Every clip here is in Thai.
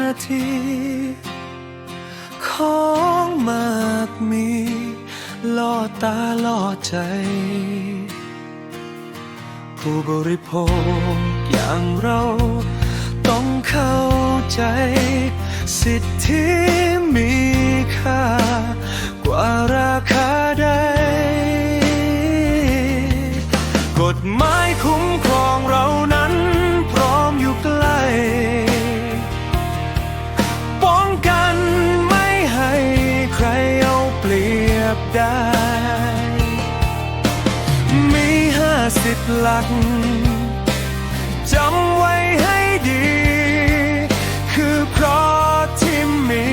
นาที ของมากมีล่อตาล่อใจ ผู้บริโภคอย่างเราต้องเข้าใจสิทธิ รียบได้ มีห้าสิบหลักจำไว้ให้ดี คือเพราะที่มี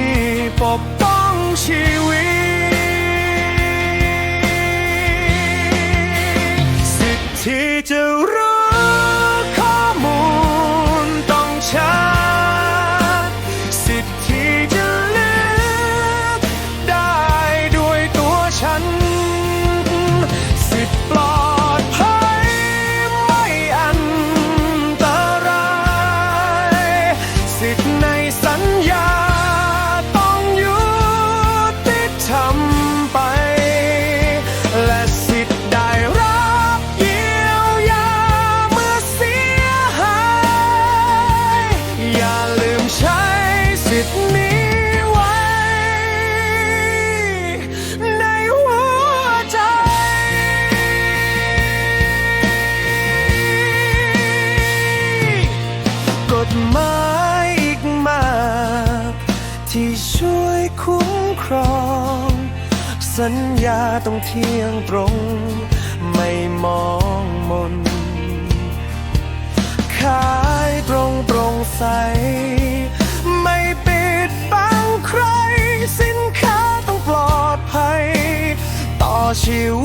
ปกป้องชีวิตสิทธิจะรู้ สิท ครอง สัญญาต้องเที่ยงตรง ไม่มองมน ขายตรงโปร่งใส ไม่ปิดบังใคร สินค้าต้องปลอดภัย ต่อชีวิ